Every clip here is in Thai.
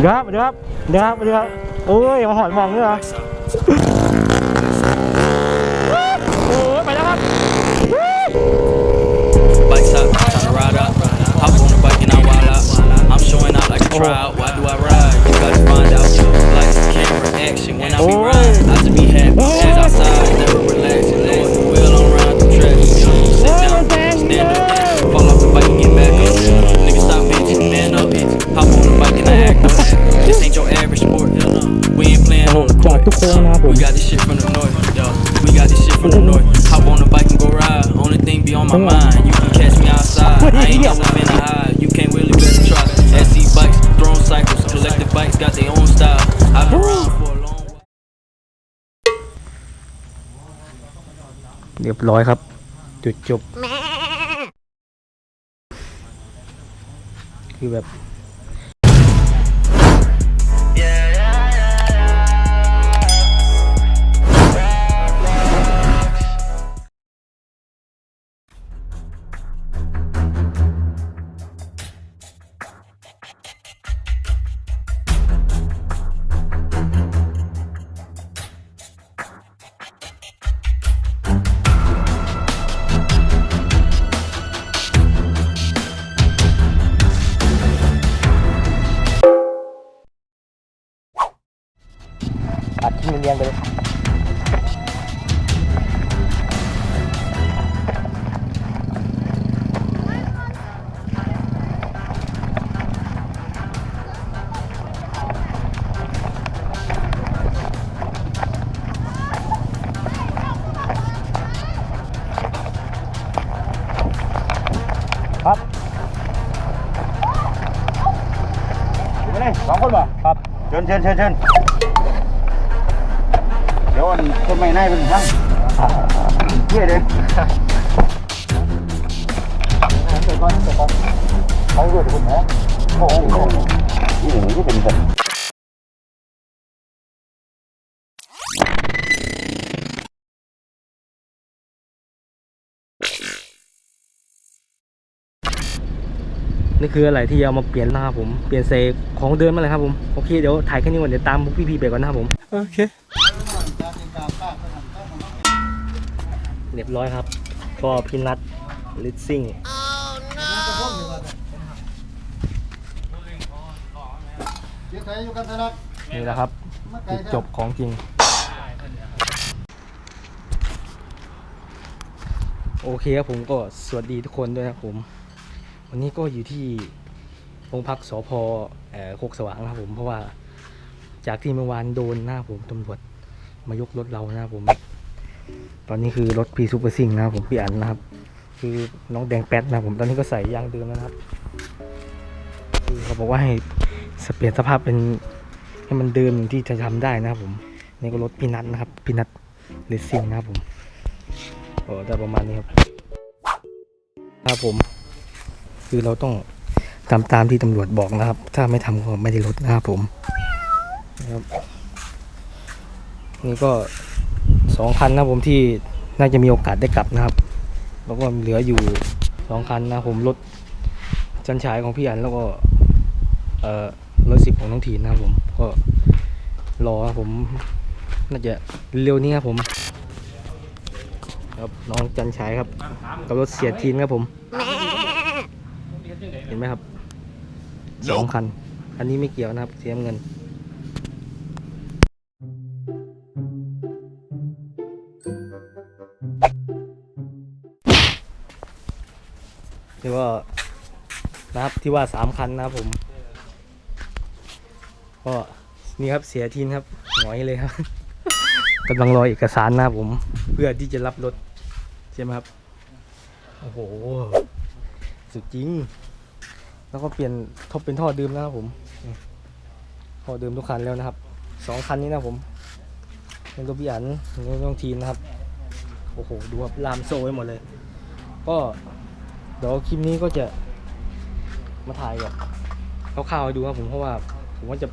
เดี๋ยวครับเดี๋ยวครับเดี๋ยวครับเดี๋ยวครับโอ้ยเอาหอยมองด้วยเหรอโอ้ยไปแล้วครับ Bikes up, time to ride up. Hop on the bike and I wild out. I'm showing out like a crowd. Why do I ride? You got to find out. Lights, camera, action. When I be riding, I just be happy. Hands outside, never relax. You know it. Wheel on round through trash. บร้อยครับ จุดจบ คือแบบ ชิญเชิญเชิญเชิญเดี๋ยวอันต้นไม้ในเป็นทั้งเยี่ยเลยเกิดก่อนเกิดก่อนเขาด้วยคุณหมอโอ้โหนี่หนึ่งก็เป็นสัตว์ นี่คืออะไรที่เอามาเปลี่ยนนะครับผม เปลี่ยนเซของเดิมมาเลยครับผม โอเค เดี๋ยวถ่ายแค่นี้ก่อนเดี๋ยวตามพวกพี่ๆไปก่อนนะครับผม โอเค เรียบร้อยครับ ก็พี่นัทลิซซิ่งนี่แหละครับจุดจบของจริง โอเคครับผมก็สวัสดีทุกคนด้วยนะครับผม วันนี้ก็อยู่ที่โรงพักสพเออโคกสว่างนะครับผมเพราะว่าจากที่เมื่อวานโดนหนะครับผมตำรวจมายกรถเรานะครับผม ตอนนี้คือรถพีซูเปอร์ซิงนะครับผมพี่อันนะครับ คือน้องแดงแป๊ดนะครับผมตอนนี้ก็ใส่ยางเดิมแล้วนะครับคือเขาบอกว่าให้เปลี่ยนสภาพเป็นให้มันเดิมที่จะทำได้นะครับผมนี่ก็รถพี่นัทนะครับพี่นัทเลสซิ่งนะครับผมโอ้ได้ประมาณนี้ครับครับผม คือเราต้องทำตามที่ตำรวจบอกนะครับ ถ้าไม่ทำก็ไม่ได้ลดนะครับผมนะครับนี่ก็สองคันนะผมที่น่าจะมีโอกาสได้กลับนะครับ แล้วก็เหลืออยู่สองคันนะผมรถจันฉายของพี่อันแล้วก็เอ่อร้อยสิบของน้องทีนนะครับผมก็รอผมน่าจะเร็วนี้ครับผม ครับน้องจันฉายครับ กับรถเสียทีนครับผม เห็นไหมครับสองคัน อันนี้ไม่เกี่ยวนะครับเสียเงินที่ว่านะครับที่ว่าสามคันนะครับผม ก็นี่ครับเสียทีนครับหงอยเลยครับกำลังรอเอกสารนะครับผม เพื่อที่จะรับรถใช่ไหมครับ โอ้โห สุดจริง แล้วก็เปลี่ยนทบเป็นท่อเดิมแล้วครับผมท่อเดิมทุกคันแล้วนะครับสองคันนี้นะผมเป็นตัวพี่อันนี่ต้องทีมนะครับ โอ้โห ดูครับลามโซ่ไว้หมดเลย ก็เดี๋ยวคลิปนี้ก็จะมาถ่ายแบบคร่าวๆให้ดูครับผมเพราะว่าผมว่าจะ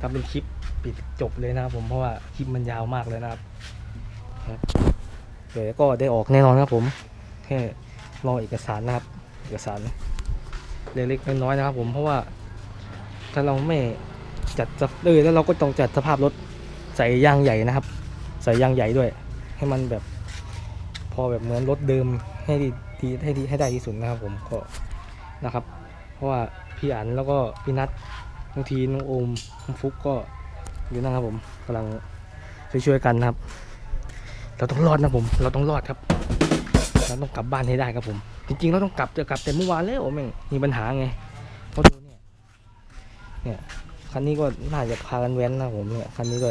ทำเป็นคลิปปิดจบเลยนะครับผมเพราะว่าคลิปมันยาวมากเลยนะครับครับเดี๋ยวก็ได้ออกแน่นอนครับผม แค่รอเอกสารนะครับ เอกสาร เล็กๆน้อยๆนะครับ ผมเพราะว่า ถ้าเราไม่จัดสภเออแล้วเราก็ต้องจัดสภาพรถใส่ยางใหญ่นะครับ ใส่ยางใหญ่ด้วย ให้มันแบบ พอแบบเหมือนรถเดิมให้ดีดีให้ดีให้ได้ที่สุดนะครับ ผมก็นะครับ เพราะว่าพี่อันแล้วก็พี่นัทบางทีน้องโอมน้องฟุกก็อยู่นะครับผมกำลังช่วยๆกันนะครับ เราต้องรอดนะผม เราต้องรอดครับ เราต้องกลับบ้านให้ได้ครับผม จริงๆ เราต้องกลับจะกลับแต่เมื่อวานแล้วแม่งมีปัญหาไงเพราะดูเนี่ยเนี่ยคันนี้ก็น่าจะพากันแว้นนะผมเนี่ยคันนี้ก็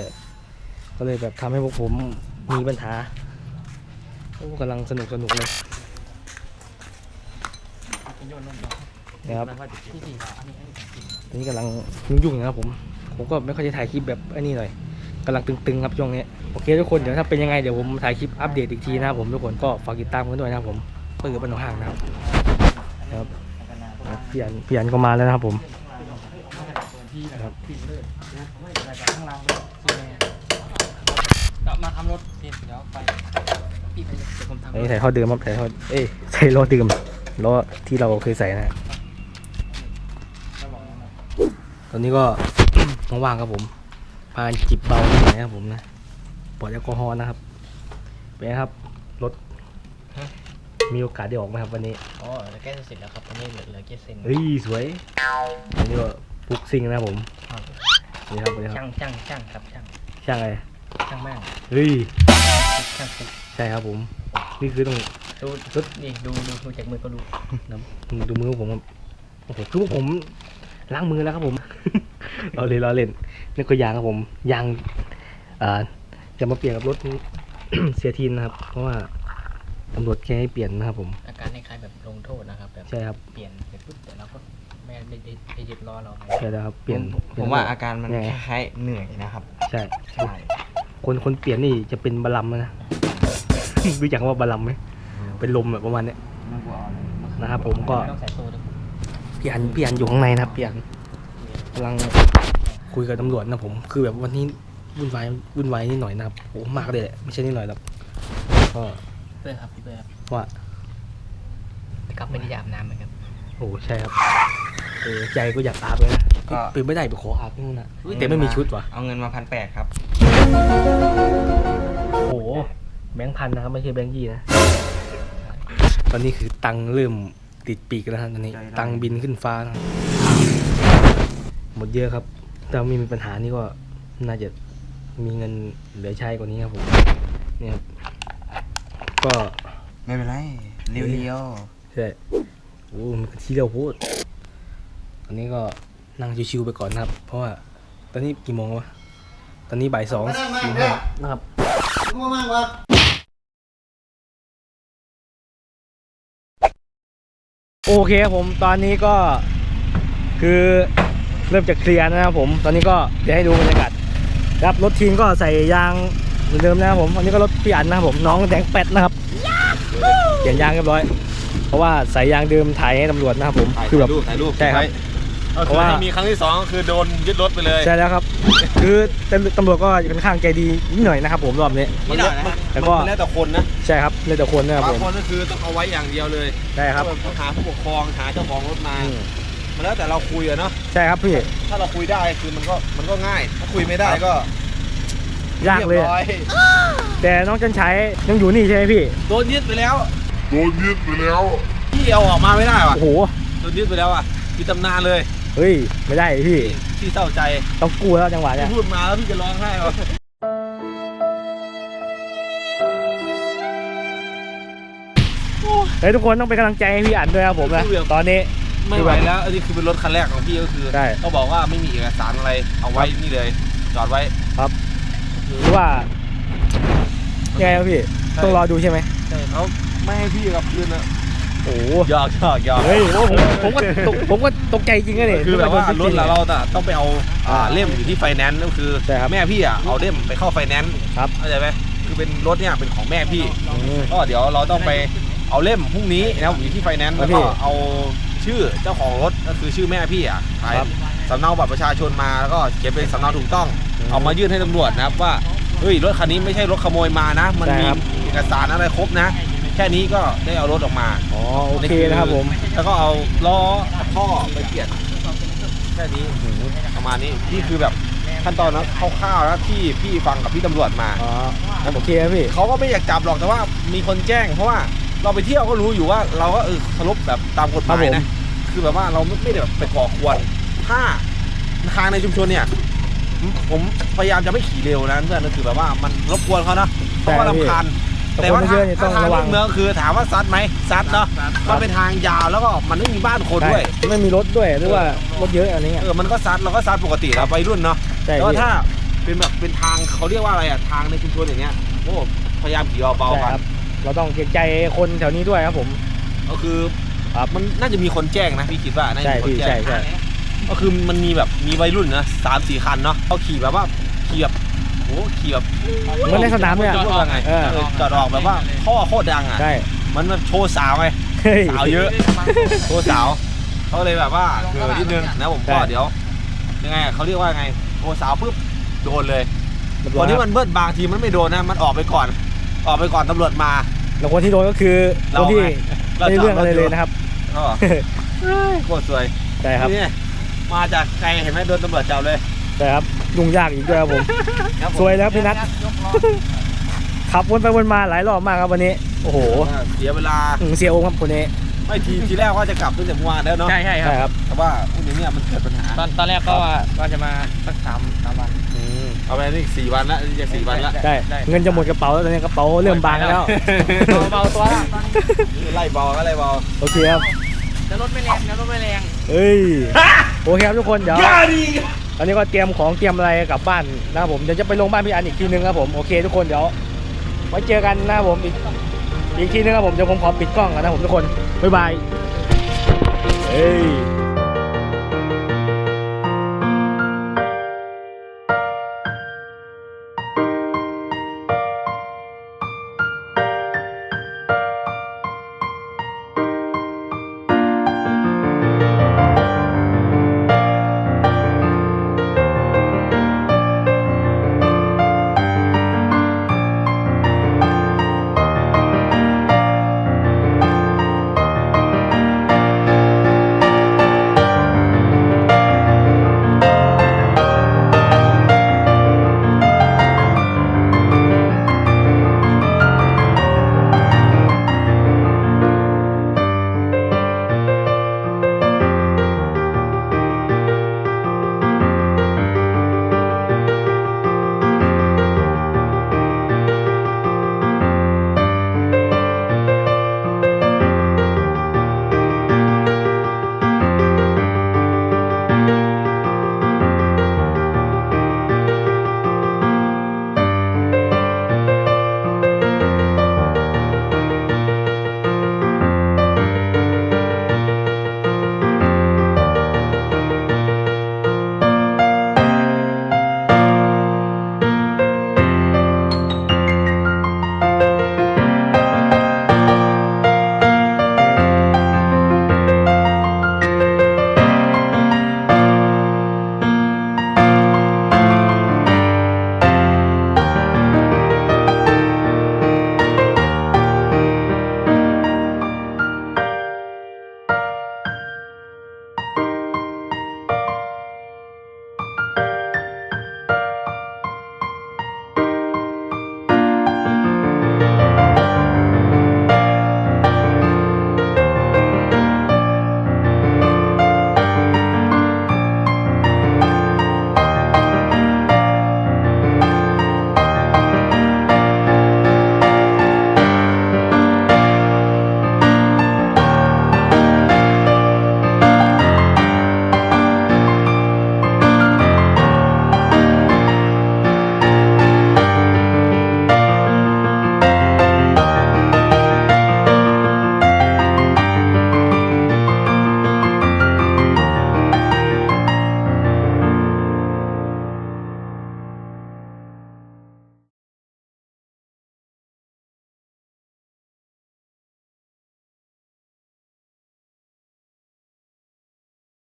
ก็เลยแบบทำให้พวกผมมีปัญหาโอ้กำลังสนุกสนุกเลยนะครับตอนนี้กำลังยุ่งๆนะครับผม ผมก็ไม่ค่อยจะถ่ายคลิปแบบไอ้นี่หน่อยกำลังตึงๆครับช่วงนี้ โอเคทุกคนเดี๋ยวถ้าเป็นยังไงเดี๋ยวผมถ่ายคลิปอัปเดตอีกทีนะครับผมทุกคนก็ฝากติดตามกันด้วยนะครับผมเปิดบ้านหนองห่างนะครับครับเปลี่ยนเปลี่ยนก็มาแล้วนะครับผมครับกลับมาทำรถเดี๋ยวไปพี่ไปเดี๋ยวผมทำอันนี้ใส่ท่อเดิมครับใส่ท่อเอ้ยใส่ล้อเดิมล้อที่เราเคยใส่นะฮะตอนนี้ก็ว่างๆครับผมพาจิบเบาหน่อยนะครับผมนะ ปลอดแอลกอฮอล์นะครับ เป็นไงครับรถมีโอกาสได้ออกไหมครับวันนี้อ๋อแล้วแก้เสร็จแล้วครับอันนี้เหลือเหลือแก้เส้นเฮ้ยสวยอันนี้ก็ปลุกซิงนะครับผมนี่ครับนี่คช่ารับงช่างช่างครับช่างช่างอะไรช่างมากเฮ้ยช่างฟุกใช่ครับผม นี่คือต้องดูรถนี่ดูดูดูจากมือก็ดูน้ำดูมือผมครับโอ้โหคือว่าผมล้างมือแล้วครับผม เราเลยเราเล่นนี่ก็ยางครับผมยางอ่าจะมาเปลี่ยนกับรถ เสียทีนนะครับ เพราะว่าตำรวจแค่ให้เปลี่ยนนะครับผม อาการคล้ายๆแบบลงโทษนะครับแบบใช่ครับ เปลี่ยนเสร็จปุ๊บแต่เราก็ไม่ได้ได้ได้ยึดล้อเราไงใช่แล้วครับเปลี่ยนผมเปลี่ยนผมว่าอาการมันยังไงคล้ายๆเหนื่อยนะครับ ใช่ ใช่คนคนเปลี่ยนนี่จะเป็นบาลัมนะ รู้จักคำว่าบาลัมไหมเป็นลมแบบประมาณเนี้ย น่ากลัวเอาเลยนะครับผมก็ต้องใส่โซ่ด้วยพี่อันพี่อันอยู่ข้างในนะครับพี่อันกำลังคุยกับตำรวจนะผม คือแบบวันนี้ วุ่นวายวุ่นวายนิดหน่อยนะครับโอ้มากเลยแหละไม่ใช่นิดหน่อยหรอกก็เพื่อนครับพี่เพื่อนครับว่ากลับไม่ได้อาบน้ำเหมือนกันโอ้ใช่ครับเออใจก็อยากอาบเลยนะก็ เป็นไม่ได้ไปขออาบที่นู่นนะเฮ้ยแต่ไม่มีชุดว่ะเอาเงินมาพันแปดครับ โอ้โหแบงค์พันนะครับไม่ใช่แบงค์ยี่นะตอนนี้คือตังค์เริ่มติดปีกแล้วครับตอนนี้ ใจร้าย ตังค์บินขึ้นฟ้าแล้วหมดเยอะครับถ้าไม่มีปัญหานี่ก็น่าจะ มีเงินเหลือใช้กว่านี้ครับผมเนี่ยครับก็ไม่เป็นไรเรียวใช่โอ้มันก็ที่เราพูดตอนนี้ก็นั่งชิวๆไปก่อนนะครับ เพราะว่าตอนนี้กี่โมงวะตอนนี้บ่ายสองสี่ห้านะครับโอเคครับผมตอนนี้ก็คือเริ่มจะเคลียร์นะครับผม ตอนนี้ก็เดี๋ยวให้ดูบรรยากาศ ครับรถทีมก็ใส่ยางเหมือนเดิมนะครับผมอันนี้ก็รถพี่อันนะครับผมน้องแดงเป็ดนะครับเปลี่ยนยางเรียบร้อย เพราะว่าใส่ยางเดิมถ่ายให้ตำรวจนะครับผมคือแบบถ่ายรูปใช่ครับก็เพคือราะว่าถ้ามีครั้งที่สองก็คือโดนยึดรถไปเลยใช่แล้วครับ คือตำรวจก็ค่อนข้างใจดีนิดหน่อยนะครับผมรอบนี้นี่หน่อยนะแต่ก็มันแล้วแต่คนนะใช่ครับเลยแต่คนนะครับบาผงมคนก็คือต้องเอาไว้อย่างเดียวเลยใช่ครับต้องหาผู้ปกครองหาเจ้าของรถมาอื มมันแล้วแต่เราคุยอะเนาะใช่ครับพี่ ถ้าเราคุยได้คือมันก็มันก็ง่าย ถ้าคุยไม่ได้ก็ยากเลย รีบอะร้อยแต่น้องจันชัยยังอยู่นี่ใช่ไหมพี่ โดนยึดไปแล้วโดนยึดไปแล้วพี่เอาออกมาไม่ได้ว่ะโอ้โห โดนยึดไปแล้วอะมีตำนานเลยเฮ้ย ไม่ได้พี่ ที่ที่เศร้าใจต้องกู้แล้วจังหวะพี่เนี้ยพูดมาแล้วพี่จะร้องไห้ว่ะเฮ้ยทุกคนต้องเป็นกำลังใจให้พี่อันด้วยครับผมนะ ตอนนี้ ไม่ไหวแล้วอันนี้คือเป็นรถคันแรกของพี่ก็คือใช่เขาบอกว่าไม่มีเอกสารอะไรเอาไว้นี่เลย จอดไว้หรือว่ายังไงครับพี่ต้องรอดูใช่ไหมใช่เขาไม่ให้พี่กลับคืนนะโอ้โหหยอกหยอกหยอกเฮ้ยโอ้ผมผมก็ตกผมก็ตกใจจริงนะเนี่ยคือแบบว่านึกรโดถนเราจงๆเราน่ะต้องไปเอาอ่าเล่มอยู่ที่ไฟแนนซ์ก็คือใช่ครับแม่พี่อะเอาเล่มไปเข้าไฟแนนซ์ครับเข้าใจไหมคือเป็นรถเนี่ยเป็นของแม่พี่อืมก็เดี๋ยวเราต้องไป เอาเล่มพรุ่งนี้นะครับอยู่ที่ไฟแนนซ์ครัแล้บวพี่ก็เอาชื่อเจ้าของรถก็คือชื่อแม่พี่อะถ่ายครับสำเนาบัตรประชาชนมาแล้วก็เขียนเป็นสำเนาถูกต้อง อืมเอามายื่นให้ตำรวจนะครับว่าเฮ้ยรถคันนี้ไม่ใช่รถขโมยมานะ มันใช่มีครับ เอกสารอะไรครบนะ แค่นี้ก็ได้เอารถออกมา อ๋อโอเคนะครับผม แล้วก็เอาล้อกับท่อไปเปลี่ยนค่นี้โอ้โหประมาณนี้นี่คือแบบขั้นตอนนะคร่าวๆแล้วที่พี่ฟังกับพี่ตำรวจมา อ๋อโอเคครับพี่ เขาก็ไม่อยากจับหรอกแต่ว่ามีคนแจ้งเพราะว่า เราไปเที่ยวก็รู้อยู่ว่าเราก็เออเคารพแบบตามกฎหมายนะ คือแบบว่าเราไม่ไม่ได้แบบไปก่อควรถ้าทางในชุมชนเนี่ย ผมผมพยายามจะไม่ขี่เร็วนะเพื่อนก็คือแบบว่ามันรบกวนเขานะเพราะว่าลำคาญแต่แต่ว่าว่าเยทาอะงเนี่ยต้องทางระวัลูงกเมืองคือถามว่าซัดไหมซัดเนาะมันเป็นทางยาวแล้วก็มันไม่มีบ้านคนใช่ด้วย ไม่มีรถด้วยหรือว่ารถเยอะอันนี้เออมันก็ซัดเราก็ซัดปกติเราไปรุ่นเนาะใช่แต่ว่าพี่ถ้าเป็นแบบเป็นทางเขาเรียกว่าอะไรอะทางในชุมชนอย่างเงี้ยโอ้พยายามขี่เบาๆใช่กันครับ เราต้องเกรงใจคนแถวนี้ด้วยครับผม ก็คือครับมันน่าจะมีคนแจ้งนะพี่คิดว่าน่าจะใช่มีคนพี่แจ้ใช่งใช่ ก็คือมันมีแบบมีวัยรุ่นนะสามสี่คันเนาะเขาขี่แบบว่าขี่แบบโอ้ขี่แบบเหมือนในสนามเนี่ยจอดออกไงเออ เออจอดออกแบบว่าข้อโคตรดังอะ ใช่มันแบบโชว์สาวไง เฮ้ย สาวเยอะ โชว์สาวเขาเลยแบบว่าเกิดนิดนึงนะผมก็ใช่ เดี๋ยว ยังไงอะเขาเรียกว่าไงโชว์สาวปุ๊บโดนเลยเรียบคร้อนยที่ครับมันเบิดบางทีมันไม่โดนนะมันออกไปก่อน ออกไปก่อนตำรวจมา แล้วคนที่โดนก็คือคนที่เราไม่ได้เรื่องอะไรเลยนะครับก็โคตรสวยใช่ครับนี่มาจากไกลเห็นไหมโดนตำรวจจับเลยใช่ครับยุ่งยากอีกด้วยครับผมครับผมสวยแล้วพี่นัทขับวนไปวนมาหลายรอบมากครับวันนี้ โอ้โห เสียเวลาอืมเสียโอมครับคนนี้ไม่ทีทีแรกว่าจะกลับตั้งแต่เมื่อวานแล้วเนาะใช่ใช่คใช่รับครับแต่ว่าพวกนี้เนี่ยมันเกิดปัญหา ตอนตอนแรกก็ว่าว่าจะมาสักสามสามวันอืม เอาไปนี่สี่วันละนี่จะสี่วันละได้ได้ เงินจะหมดกระเป๋าแล้วตอนนี้กระเป๋าเริ่มบางแล้ว เบาๆตัวละไล่เบาก็ไล่เบาโอเคครับจะรถไม่แรงจะรถไม่แรงเอ้ย โอเคครับทุกคนเดี๋ยวตอนนี้ก็เตรียมของเตรียมอะไรกลับบ้านนะครับผมเดี๋ยวจะไปลงบ้านพี่อันอีกทีนึงครับผมโอเคทุกคนเดี๋ยวไว้เจอกันนะครับผมอีกอีกทีนึงครับผมเดี๋ยวผมขอปิดกล้องกันนะครับผมทุกคนบ๊ายบายเฮ้ย